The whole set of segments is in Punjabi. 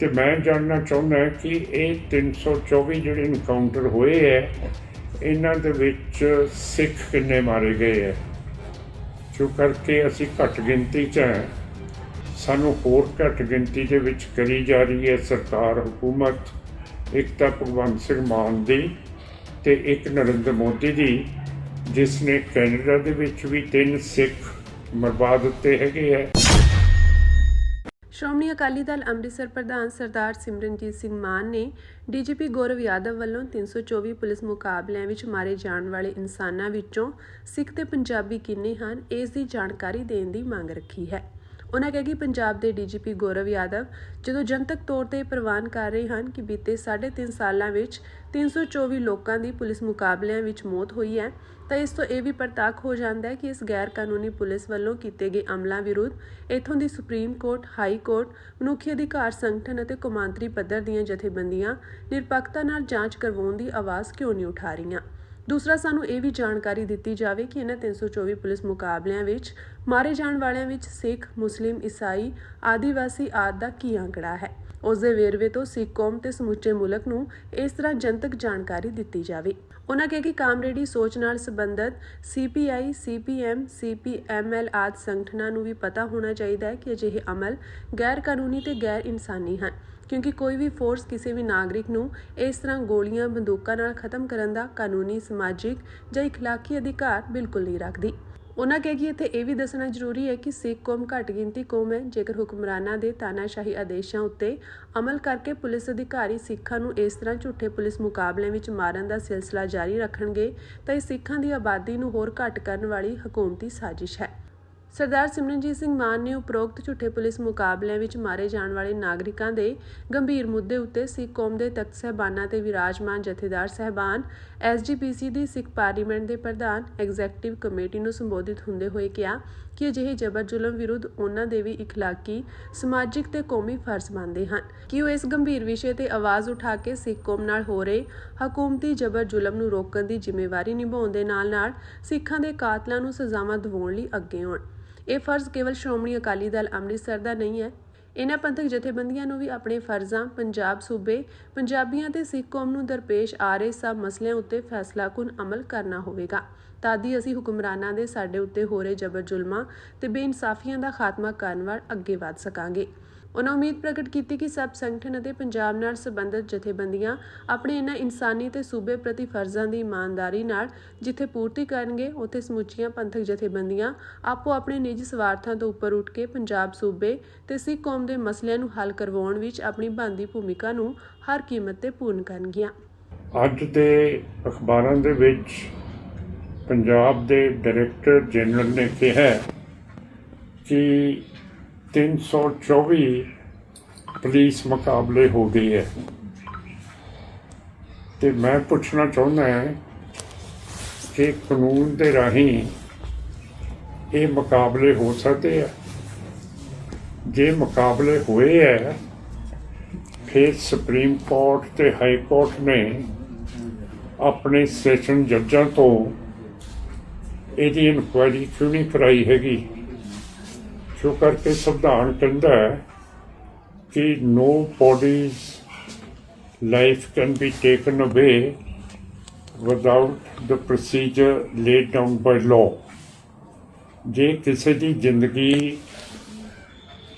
ਤੇ ਮੈਂ ਜਾਣਨਾ ਚਾਹੁੰਦਾ ਕਿ ਇਹ 324 ਜਿਹੜੇ ਇਨਕਾਊਂਟਰ ਹੋਏ ਹੈ, ਇਹਨਾਂ ਦੇ ਵਿੱਚ ਸਿੱਖ ਕਿੰਨੇ ਮਾਰੇ ਗਏ ਹੈ? ਜੋ ਕਰਕੇ ਅਸੀਂ ਘੱਟ ਗਿਣਤੀ 'ਚ ਹੈ। ਸਾਨੂੰ ਹੋਰ ਘੱਟ ਗਿਣਤੀ ਦੇ ਵਿੱਚ ਕਰੀ ਜਾ ਰਹੀ ਹੈ ਸਰਕਾਰ, ਹਕੂਮਤ ਇੱਕ ਤਾਂ ਭਗਵੰਤ ਸਿੰਘ ਮਾਨ ਦੀ ਤੇ ਇੱਕ ਨਰਿੰਦਰ ਮੋਦੀ ਦੀ, ਜਿਸ ਨੇ ਕੈਨੇਡਾ ਦੇ ਵਿੱਚ ਵੀ ਤਿੰਨ ਸਿੱਖ ਮਰਵਾ ਦਿੱਤੇ ਹੈਗੇ ਹੈ। ਸ਼੍ਰੋਮਣੀ ਅਕਾਲੀ ਦਲ ਅੰਮ੍ਰਿਤਸਰ ਪ੍ਰਧਾਨ ਸਰਦਾਰ ਸਿਮਰਨਜੀਤ ਸਿੰਘ ਮਾਨ ਨੇ ਡੀਜੀਪੀ ਗੌਰਵ ਯਾਦਵ ਵੱਲੋਂ 324 ਪੁਲਿਸ ਮੁਕਾਬਲਿਆਂ ਵਿੱਚ ਮਾਰੇ ਜਾਣ ਵਾਲੇ ਇਨਸਾਨਾਂ ਵਿੱਚੋਂ ਸਿੱਖ ਤੇ ਪੰਜਾਬੀ ਕਿੰਨੇ ਹਨ, ਇਸ ਦੀ ਜਾਣਕਾਰੀ ਦੇਣ ਦੀ ਮੰਗ ਰੱਖੀ ਹੈ। ਉਹਨਾਂ ਕਿਹਾ ਕਿ ਪੰਜਾਬ ਦੇ ਡੀਜੀਪੀ ਗੌਰਵ ਯਾਦਵ ਜਦੋਂ ਜਨਤਕ ਤੌਰ ਤੇ ਪ੍ਰਵਾਨ ਕਰ ਰਹੇ ਹਨ ਕਿ ਬੀਤੇ 3.5 ਸਾਲਾਂ ਵਿੱਚ 324 ਲੋਕਾਂ ਦੀ ਪੁਲਿਸ ਮੁਕਾਬਲਿਆਂ ਵਿੱਚ ਮੌਤ ਹੋਈ ਹੈ। ਤਾਂ ਇਸ ਤੋਂ ਇਹ ਵੀ ਪ੍ਰਤੱਖ ਹੋ ਜਾਂਦਾ ਹੈ ਕਿ ਇਸ ਗੈਰ ਕਾਨੂੰਨੀ ਪੁਲਿਸ ਵੱਲੋਂ ਕੀਤੇ ਗਏ ਅਮਲਾਂ ਵਿਰੁੱਧ ਇਥੋਂ ਦੀ ਸੁਪਰੀਮ ਕੋਰਟ, ਹਾਈ ਕੋਰਟ, ਮਨੁੱਖੀ ਅਧਿਕਾਰ ਸੰਗਠਨ ਅਤੇ ਕੌਮਾਂਤਰੀ ਪੱਧਰ ਦੀਆਂ ਜਥੇਬੰਦੀਆਂ ਨਿਰਪੱਖਤਾ ਨਾਲ ਜਾਂਚ ਕਰਵਾਉਣ ਦੀ ਆਵਾਜ਼ ਕਿਉਂ ਨਹੀਂ ਉਠਾ ਰਹੀਆਂ? ਦੂਸਰਾ, ਸਾਨੂੰ ਇਹ ਵੀ ਜਾਣਕਾਰੀ ਦਿੱਤੀ ਜਾਵੇ ਕਿ ਇਹਨਾਂ 324 ਪੁਲਿਸ ਮੁਕਾਬਲਿਆਂ ਵਿੱਚ, ਮਾਰੇ ਜਾਣ ਵਾਲਿਆਂ ਵਿੱਚ ਸਿੱਖ, ਮੁਸਲਿਮ, ਈਸਾਈ, ਆਦੀਵਾਸੀ ਆਦਿ ਦਾ ਕੀ ਅੰਕੜਾ ਹੈ। ਉਸ ਦੇ ਵੇਰਵੇ ਤੋਂ ਸਿੱਖ ਕੌਮ ਤੇ ਸਮੁੱਚੇ ਮੁਲਕ ਨੂੰ ਇਸ ਤਰ੍ਹਾਂ ਜਨਤਕ ਜਾਣਕਾਰੀ ਦਿੱਤੀ ਜਾਵੇ। ਉਹਨਾਂ ਕਿਹਾ ਕਿ ਕਾਮਰੇਡੀ ਸੋਚ ਨਾਲ ਸੰਬੰਧਤ ਸੀਪੀਆਈ ਸੀਪੀਐਮ ਸੀਪੀਐਮਐਲ ਆਦਿ ਸੰਗਠਨਾਂ ਨੂੰ ਵੀ ਪਤਾ ਹੋਣਾ ਚਾਹੀਦਾ ਹੈ ਕਿ ਅਜਿਹੇ ਅਮਲ ਗੈਰ ਕਾਨੂੰਨੀ ਤੇ ਗੈਰ ਇਨਸਾਨੀ ਹਨ, ਕਿਉਂਕਿ ਕੋਈ ਵੀ ਫੋਰਸ ਕਿਸੇ ਵੀ ਨਾਗਰਿਕ ਨੂੰ ਇਸ ਤਰ੍ਹਾਂ ਗੋਲੀਆਂ, ਬੰਦੂਕਾਂ ਨਾਲ ਖਤਮ ਕਰਨ ਦਾ ਕਾਨੂੰਨੀ, ਸਮਾਜਿਕ ਜਾਂ ਇਖਲਾਕੀ ਅਧਿਕਾਰ ਬਿਲਕੁਲ ਨਹੀਂ ਰੱਖਦੀ। ਉਹਨਾਂ ਕਿਹਾ ਕਿ ਇੱਥੇ ਇਹ ਵੀ ਦੱਸਣਾ ਜ਼ਰੂਰੀ ਹੈ ਕਿ ਸਿੱਖ ਕੌਮ ਘੱਟ ਗਿਣਤੀ ਕੌਮ ਹੈ। ਜੇਕਰ ਹੁਕਮਰਾਨਾਂ ਦੇ ਤਾਨਾਸ਼ਾਹੀ ਆਦੇਸ਼ਾਂ ਉੱਤੇ ਅਮਲ ਕਰਕੇ ਪੁਲਿਸ ਅਧਿਕਾਰੀ ਸਿੱਖਾਂ ਨੂੰ ਇਸ ਤਰ੍ਹਾਂ ਝੂਠੇ ਪੁਲਿਸ ਮੁਕਾਬਲਿਆਂ ਵਿੱਚ ਮਾਰਨ ਦਾ ਸਿਲਸਿਲਾ ਜਾਰੀ ਰੱਖਣਗੇ, ਤਾਂ ਇਹ ਸਿੱਖਾਂ ਦੀ ਆਬਾਦੀ ਨੂੰ ਹੋਰ ਘੱਟ ਕਰਨ ਵਾਲੀ ਹਕੂਮਤੀ ਸਾਜ਼ਿਸ਼ ਹੈ। ਸਰਦਾਰ ਸਿਮਰਨਜੀਤ ਸਿੰਘ ਮਾਨ ਨੇ ਉਪਰੋਕਤ ਝੂਠੇ ਪੁਲਿਸ ਮੁਕਾਬਲਿਆਂ ਵਿੱਚ ਮਾਰੇ ਜਾਣ ਵਾਲੇ ਨਾਗਰਿਕਾਂ ਦੇ ਗੰਭੀਰ ਮੁੱਦੇ ਉੱਤੇ ਸਿੱਖ ਕੌਮ ਦੇ ਤਖਤ ਸਹਿਬਾਨਾਂ ਤੇ ਵਿਰਾਜਮਾਨ ਜਥੇਦਾਰ ਸਹਿਬਾਨ ਐਸਜੀਪੀਸੀ ਦੀ ਸਿੱਖ ਪਾਰਲੀਮੈਂਟ ਦੇ ਪ੍ਰਧਾਨ, ਐਗਜ਼ੈਕਟਿਵ ਕਮੇਟੀ ਨੂੰ ਸੰਬੋਧਿਤ ਹੁੰਦੇ ਹੋਏ ਕਿਹਾ ਕਿ ਅਜਿਹੇ ਜਬਰ ਜ਼ੁਲਮ ਵਿਰੁੱਧ ਉਹਨਾਂ ਦੇ ਵੀ ਇਖਲਾਕੀ, ਸਮਾਜਿਕ ਤੇ ਕੌਮੀ ਫਰਜ਼ ਬਣਦੇ ਹਨ। ਕਿ ਉਹ ਇਸ ਗੰਭੀਰ ਵਿਸ਼ੇ ਤੇ ਆਵਾਜ਼ ਉਠਾ ਕੇ ਸਿੱਖ ਕੌਮ ਨਾਲ ਹੋ ਰਹੇ ਹਕੂਮਤੀ ਜਬਰ ਜ਼ੁਲਮ ਨੂੰ ਰੋਕਣ ਦੀ ਜ਼ਿੰਮੇਵਾਰੀ ਨਿਭਾਉਣ ਦੇ ਨਾਲ-ਨਾਲ ਸਿੱਖਾਂ ਦੇ ਕਾਤਲਾਂ ਨੂੰ ਸਜ਼ਾਵਾਂ ਦਿਵਾਉਣ ਲਈ ਅੱਗੇ ਆਉਣ। ਇਹ ਫਰਜ਼ ਕੇਵਲ ਸ਼੍ਰੋਮਣੀ ਅਕਾਲੀ ਦਲ ਅੰਮ੍ਰਿਤਸਰ ਦਾ ਨਹੀਂ ਹੈ। ਇਹਨਾਂ ਪੰਥਕ ਜਥੇਬੰਦੀਆਂ ਨੂੰ ਵੀ ਆਪਣੇ ਫਰਜ਼ਾਂ, ਪੰਜਾਬ ਸੂਬੇ, ਪੰਜਾਬੀਆਂ ਤੇ ਸਿੱਖ ਕੌਮ ਨੂੰ ਦਰਪੇਸ਼ ਆ ਰਹੇ ਸਭ ਮਸਲਿਆਂ ਉੱਤੇ ਫੈਸਲਾਕੁਨ ਅਮਲ ਕਰਨਾ ਹੋਵੇਗਾ। ਤਾਂ ਹੀ ਅਸੀਂ ਹੁਕਮਰਾਨਾਂ ਦੇ ਸਾਡੇ ਉੱਤੇ ਹੋ ਰਹੇ ਜਬਰ ਜ਼ੁਲਮਾਂ ਤੇ ਬੇਇਨਸਾਫੀਆਂ ਦਾ ਖਾਤਮਾ ਕਰਨ ਵੱਲ ਅੱਗੇ ਵਧ ਸਕਾਂਗੇ। ਉਹਨਾਂ ਉਮੀਦ ਪ੍ਰਗਟ ਕੀਤੀ ਕਿ ਸਭ ਸੰਗਠਨ ਅਤੇ ਪੰਜਾਬ ਨਾਲ ਸੰਬੰਧਿਤ ਜਥੇਬੰਦੀਆਂ ਆਪਣੇ ਇਹਨਾਂ ਇਨਸਾਨੀ ਤੇ ਸੂਬੇ ਪ੍ਰਤੀ ਫਰਜ਼ਾਂ ਦੀ ਇਮਾਨਦਾਰੀ ਨਾਲ ਜਿੱਥੇ ਪੂਰਤੀ ਕਰਨਗੇ, ਉੱਥੇ ਸਮੁੱਚੀਆਂ ਪੰਥਕ ਜਥੇਬੰਦੀਆਂ ਆਪੋ ਆਪਣੇ ਨਿੱਜੀ ਸਵਾਰਥਾਂ ਤੋਂ ਉੱਪਰ ਉੱਠ ਕੇ ਪੰਜਾਬ ਸੂਬੇ ਤੇ ਸਿੱਖ ਕੌਮ ਦੇ ਮਸਲਿਆਂ ਨੂੰ ਹੱਲ ਕਰਵਾਉਣ ਵਿੱਚ ਆਪਣੀ ਬਣਦੀ ਭੂਮਿਕਾ ਨੂੰ ਹਰ ਕੀਮਤ ਤੇ ਪੂਰਨ ਕਰਨਗੀਆਂ। ਅੱਜ ਦੇ ਅਖਬਾਰਾਂ ਦੇ ਵਿੱਚ ਪੰਜਾਬ ਦੇ ਡਾਇਰੈਕਟਰ ਜਨਰਲ ਨੇ ਕਿਹਾ ਕਿ 324 ਪੁਲਿਸ ਮੁਕਾਬਲੇ ਹੋ ਗਏ ਹੈ। ਤੇ ਮੈਂ ਪੁੱਛਣਾ ਚਾਹੁੰਦਾ ਹਾਂ ਕਿ ਕਾਨੂੰਨ ਦੇ ਰਾਹੀਂ ਇਹ ਮੁਕਾਬਲੇ ਹੋ ਸਕਦੇ ਆ? ਜੇ ਮੁਕਾਬਲੇ ਹੋਏ ਹੈ ਫਿਰ ਸੁਪਰੀਮ ਕੋਰਟ ਤੇ ਹਾਈ ਕੋਰਟ ਨੇ ਆਪਣੇ ਸੈਸ਼ਨ ਜੱਜਾਂ ਤੋਂ ਇਹਦੀ ਇਨਕੁਆਇਰੀ ਕਿਉਂ ਨਹੀਂ ਕਰਾਈ ਹੈਗੀ? ਕਿਉਂ ਕਰਕੇ ਸੰਵਿਧਾਨ ਕਹਿੰਦਾ ਹੈ ਕਿ no body's life can be taken away without the procedure laid down by law ਜੇ ਕਿਸੇ ਦੀ ਜ਼ਿੰਦਗੀ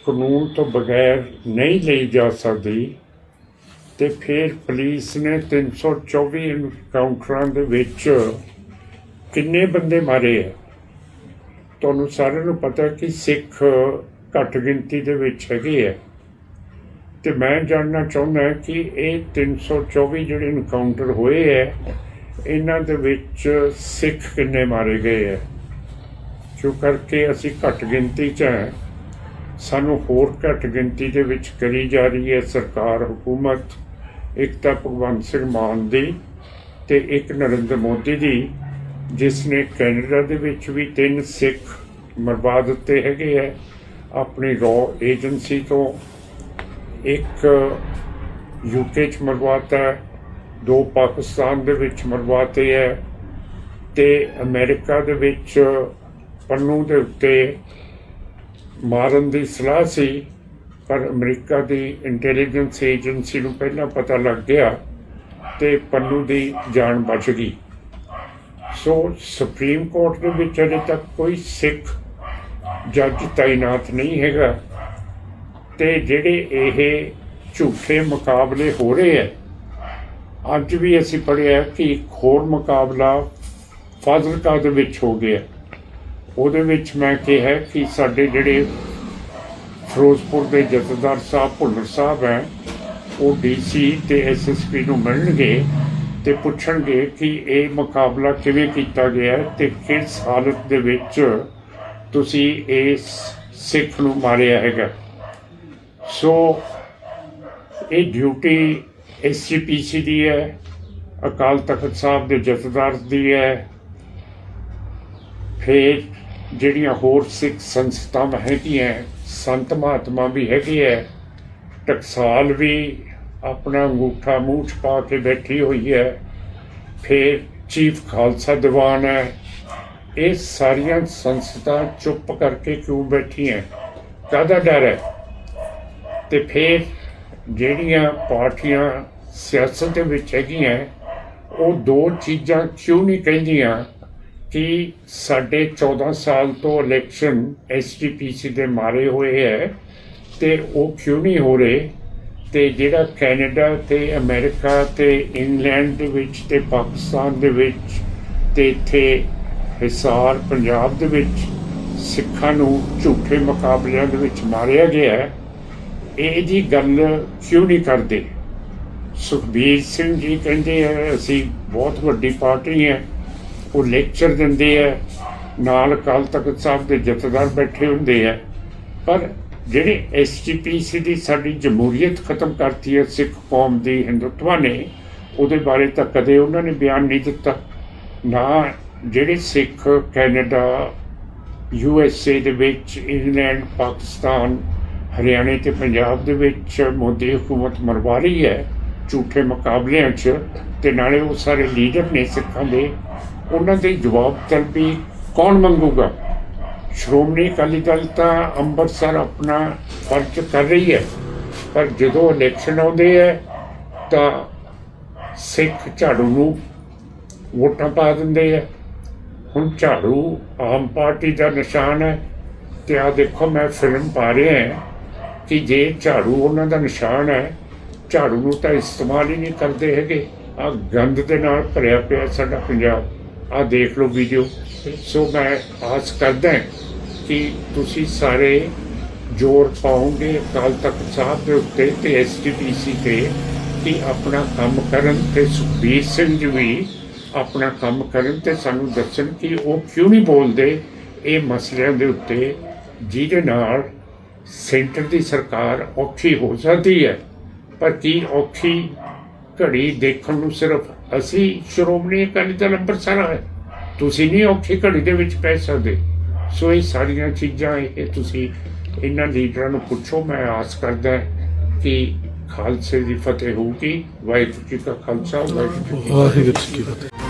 ਕਾਨੂੰਨ ਤੋਂ ਬਗੈਰ ਨਹੀਂ ਲਈ ਜਾ ਸਕਦੀ, ਤੇ ਫਿਰ ਪੁਲਿਸ ਨੇ 324 ਐਨਕਾਊਂਟਰਾਂ ਦੇ ਵਿੱਚ ਕਿੰਨੇ ਬੰਦੇ ਮਾਰੇ ਆ? ਤੁਹਾਨੂੰ ਸਾਰਿਆਂ ਨੂੰ ਪਤਾ ਕਿ ਸਿੱਖ ਘੱਟ ਗਿਣਤੀ ਦੇ ਵਿੱਚ ਹੈਗੇ ਆ। ਤੇ ਮੈਂ ਜਾਣਨਾ ਚਾਹੁੰਦਾ ਕਿ ਇਹ 324 ਜਿਹੜੇ ਇਨਕਾਊਂਟਰ ਹੋਏ ਆ, ਇਹਨਾਂ ਦੇ ਵਿੱਚ ਸਿੱਖ ਕਿੰਨੇ ਮਾਰੇ ਗਏ ਆ? ਜੋ ਕਰਕੇ ਅਸੀਂ ਘੱਟ ਗਿਣਤੀ 'ਚ ਹੈ। ਸਾਨੂੰ ਹੋਰ ਘੱਟ ਗਿਣਤੀ ਦੇ ਵਿੱਚ ਕਰੀ ਜਾ ਰਹੀ ਹੈ ਸਰਕਾਰ, ਹਕੂਮਤ, ਇੱਕ ਤਾਂ ਭਗਵੰਤ ਸਿੰਘ ਮਾਨ ਦੀ ਤੇ ਇੱਕ ਨਰਿੰਦਰ ਮੋਦੀ ਦੀ। ਜਿਸ ਨੇ ਕੈਨੇਡਾ ਦੇ ਵਿੱਚ ਵੀ ਤਿੰਨ ਸਿੱਖ ਮਰਵਾ ਦਿੱਤੇ ਹੈਗੇ ਹੈ ਆਪਣੀ ਰੋ ਏਜੰਸੀ ਤੋਂ ਇੱਕ ਯੂਕੇ ਚ ਮਰਵਾਤਾ ਹੈ, ਦੋ ਪਾਕਿਸਤਾਨ ਦੇ ਵਿੱਚ ਮਰਵਾਤੇ ਹੈ ਤੇ ਅਮਰੀਕਾ ਦੇ ਵਿੱਚ ਪੰਨੂ ਦੇ ਉੱਤੇ ਮਾਰਨ ਦੀ ਸਲਾਹ ਸੀ ਪਰ ਅਮਰੀਕਾ ਦੀ ਇੰਟੈਲੀਜੈਂਸ ਏਜੰਸੀ ਨੂੰ ਪਹਿਲਾਂ ਪਤਾ ਲੱਗ ਗਿਆ ਤੇ ਪੰਨੂ ਦੀ ਜਾਨ ਬਚ ਗਈ। ਸੋ ਸੁਪਰੀਮ ਕੋਰਟ ਦੇ ਵਿੱਚ ਅਜੇ ਤੱਕ ਕੋਈ ਸਿੱਖ ਜੱਜ ਤਾਇਨਾਤ ਨਹੀਂ ਹੈਗਾ। ਤੇ ਜਿਹੜੇ ਇਹ ਝੂਠੇ ਮੁਕਾਬਲੇ ਹੋ ਰਹੇ ਹੈ, ਅੱਜ ਵੀ ਅਸੀਂ ਪੜ੍ਹਿਆ ਕਿ ਇੱਕ ਹੋਰ ਮੁਕਾਬਲਾ ਫਾਜ਼ਿਲਕਾ ਦੇ ਵਿੱਚ ਹੋ ਗਿਆ। ਉਹਦੇ ਵਿੱਚ ਮੈਂ ਕਿਹਾ ਕਿ ਸਾਡੇ ਜਿਹੜੇ ਫਿਰੋਜ਼ਪੁਰ ਦੇ ਜਥੇਦਾਰ ਸਾਹਿਬ, ਭੁੱਲਰ ਸਾਹਿਬ ਹੈ, ਉਹ ਡੀਸੀ ਤੇ ਐਸਐਸਪੀ ਨੂੰ ਮਿਲਣਗੇ। ਤੇ ਪੁੱਛਣਗੇ ਕਿ ਇਹ ਮੁਕਾਬਲਾ ਕਿਵੇਂ ਕੀਤਾ ਗਿਆ ਹੈ ਤੇ ਕਿਸ ਹਾਲਤ ਦੇ ਵਿੱਚ ਤੁਸੀਂ ਇਸ ਸਿੱਖ ਨੂੰ ਮਾਰਿਆ ਹੈਗਾ। ਸੋ ਇਹ ਡਿਊਟੀ ਐਸਜੀਪੀਸੀ ਦੀ ਹੈ, ਅਕਾਲ ਤਖਤ ਸਾਹਿਬ ਦੇ ਜਥੇਦਾਰ ਦੀ ਹੈ, ਫਿਰ ਜਿਹੜੀਆਂ ਹੋਰ ਸਿੱਖ ਸੰਸਥਾਵਾਂ ਹੈਗੀਆਂ, ਸੰਤ ਮਹਾਤਮਾ ਵੀ ਹੈਗੇ ਹੈ, ਟਕਸਾਲ ਵੀ ਆਪਣਾ ਅੰਗੂਠਾ ਮੂੰਹ ਛਪਾ ਕੇ ਬੈਠੀ ਹੋਈ ਹੈ। ਫਿਰ ਚੀਫ ਖਾਲਸਾ ਦੀਵਾਨ ਹੈ। ਇਹ ਸਾਰੀਆਂ ਸੰਸਥਾ ਚੁੱਪ ਕਰਕੇ ਕਿਉਂ ਬੈਠੀਆਂ? ਕਾਹਦਾ ਡਰ ਹੈ? ਤੇ ਫਿਰ ਜਿਹੜੀਆਂ ਪਾਰਟੀਆਂ ਸਿਆਸਤ ਦੇ ਵਿੱਚ ਹੈਗੀਆਂ, ਉਹ ਦੋ ਚੀਜ਼ਾਂ ਕਿਉਂ ਨਹੀਂ ਕਹਿੰਦੀਆਂ ਕਿ ਸਾਡੇ 14 ਸਾਲ ਤੋਂ ਇਲੈਕਸ਼ਨ ਐਸਜੀਪੀਸੀ ਦੇ ਮਾਰੇ ਹੋਏ ਹੈ ਤੇ ਉਹ ਕਿਉਂ ਨਹੀਂ ਹੋ ਰਹੇ? ਤੇ ਜਿਹੜਾ ਕੈਨੇਡਾ ਤੇ ਅਮਰੀਕਾ ਤੇ ਇੰਗਲੈਂਡ ਦੇ ਵਿੱਚ ਤੇ ਪਾਕਿਸਤਾਨ ਦੇ ਵਿੱਚ ਤੇ ਇੱਥੇ ਹਿਸਾਰ ਪੰਜਾਬ ਦੇ ਵਿੱਚ ਸਿੱਖਾਂ ਨੂੰ ਝੂਠੇ ਮੁਕਾਬਲਿਆਂ ਦੇ ਵਿੱਚ ਮਾਰਿਆ ਗਿਆ ਹੈ, ਇਹ ਜੀ ਗੱਲ ਕਿਉਂ ਨਹੀਂ ਕਰਦੇ? ਸੁਖਬੀਰ ਸਿੰਘ ਜੀ ਕਹਿੰਦੇ ਆ, ਅਸੀਂ ਬਹੁਤ ਵੱਡੀ ਪਾਰਟੀ ਹੈ, ਉਹ ਲੈਕਚਰ ਦਿੰਦੇ ਆ, ਨਾਲ ਅਕਾਲ ਤਖਤ ਸਾਹਿਬ ਦੇ ਜਥੇਦਾਰ ਬੈਠੇ ਹੁੰਦੇ ਆ, ਪਰ ਜਿਹੜੇ ਐਸਜੀਪੀਸੀ ਦੀ ਸਾਡੀ ਜਮਹੂਰੀਅਤ ਖਤਮ ਕਰਤੀ ਹੈ ਸਿੱਖ ਕੌਮ ਦੀ ਹਿੰਦੂਤਵਾ ਨੇ, ਉਹਦੇ ਬਾਰੇ ਤਾਂ ਕਦੇ ਉਹਨਾਂ ਨੇ ਬਿਆਨ ਨਹੀਂ ਦਿੱਤਾ। ਨਾ ਜਿਹੜੇ Sikh Canada, U S A ਦੇ ਵਿੱਚ, ਇੰਗਲੈਂਡ, ਪਾਕਿਸਤਾਨ, ਹਰਿਆਣੇ ਤੇ ਪੰਜਾਬ ਦੇ ਵਿੱਚ ਮੋਦੀ ਹਕੂਮਤ ਮਰਵਾ ਰਹੀ ਹੈ ਝੂਠੇ ਮੁਕਾਬਲਿਆਂ 'ਚ ਤੇ ਨਾਲੇ ਉਹ ਸਾਰੇ ਲੀਡਰ ਨੇ ਸਿੱਖਾਂ ਦੇ, ਉਹਨਾਂ ਦੇ ਜਵਾਬ ਤਲਬੀ ਕੌਣ ਮੰਗੂਗਾ? ਸ਼੍ਰੋਮਣੀ ਅਕਾਲੀ ਦਲ ਤਾਂ ਅੰਮ੍ਰਿਤਸਰ ਆਪਣਾ ਫਰਜ਼ ਕਰ ਰਹੀ ਹੈ। ਪਰ ਜਦੋਂ ਇਲੈਕਸ਼ਨ ਆਉਂਦੇ ਹੈ ਤਾਂ ਸਿੱਖ ਝਾੜੂ ਨੂੰ ਵੋਟਾਂ ਪਾ ਦਿੰਦੇ ਹੈ ਹੁਣ ਝਾੜੂ ਆਮ ਪਾਰਟੀ ਦਾ ਨਿਸ਼ਾਨ ਹੈ ਤੇ ਆ ਦੇਖੋ ਮੈਂ ਫਿਲਮ ਪਾ ਰਿਹਾ ਹਾਂ ਕਿ ਜੇ ਝਾੜੂ ਉਹਨਾਂ ਦਾ ਨਿਸ਼ਾਨ ਹੈ, ਝਾੜੂ ਨੂੰ ਤਾਂ ਇਸਤੇਮਾਲ ਹੀ ਨਹੀਂ ਕਰਦੇ ਹੈਗੇ। ਆ ਗੰਦ ਦੇ ਨਾਲ ਭਰਿਆ ਪਿਆ ਸਾਡਾ ਪੰਜਾਬ। ਆ ਦੇਖ ਲਓ ਵੀਡੀਓ ਸੋ ਮੈਂ ਆਸ ਕਰਦਾ ਹਾਂ ਕਿ ਤੁਸੀਂ ਸਾਰੇ ਜ਼ੋਰ ਪਾਉਂਗੇ ਅਕਾਲ ਤਖਤ ਸਾਹਿਬ ਦੇ ਉੱਤੇ ਤੇ ਐਸਟੀਪੀਸੀ ਤੇ ਕਿ ਆਪਣਾ ਕੰਮ ਕਰਨ ਤੇ ਸੁਖਬੀਰ ਸਿੰਘ ਜੀ ਵੀ ਆਪਣਾ ਕੰਮ ਕਰਨ ਤੇ ਸਾਨੂੰ ਦੱਸਣ ਕਿ ਉਹ ਕਿਉਂ ਨਹੀਂ ਬੋਲਦੇ ਇਹ ਮਸਲਿਆਂ ਦੇ ਉੱਤੇ, ਜਿਹਦੇ ਨਾਲ ਸੈਂਟਰ ਦੀ ਸਰਕਾਰ ਔਖੀ ਹੋ ਸਕਦੀ ਹੈ। ਪਰ ਕੀ ਔਖੀ ਘੜੀ ਦੇਖਣ ਨੂੰ ਸਿਰਫ ਅਸੀਂ ਸ਼੍ਰੋਮਣੀ ਅਕਾਲੀ ਦਲ ਅੰਮ੍ਰਿਤਸਰ ਹੈ ਤੁਸੀਂ ਨਹੀਂ ਔਖੀ ਘੜੀ ਦੇ ਵਿੱਚ ਪੈ ਸਕਦੇ। ਸੋ ਇਹ ਸਾਰੀਆਂ ਚੀਜ਼ਾਂ ਇਹ ਤੁਸੀਂ ਇਹਨਾਂ ਲੀਡਰਾਂ ਨੂੰ ਪੁੱਛੋ। ਮੈਂ ਆਸ ਕਰਦਾ ਕਿ ਖਾਲਸੇ ਦੀ ਫਤਿਹ ਹੋਊਗੀ। ਵਾਹਿਗੁਰੂ ਜੀ ਕਾ ਖਾਲਸਾ, ਵਾਹਿਗੁਰੂ ਜੀ ਕੀ ਫਤਿਹ। ਵਾਹਿਗੁਰੂ ਜੀ ਫਤਿਹ।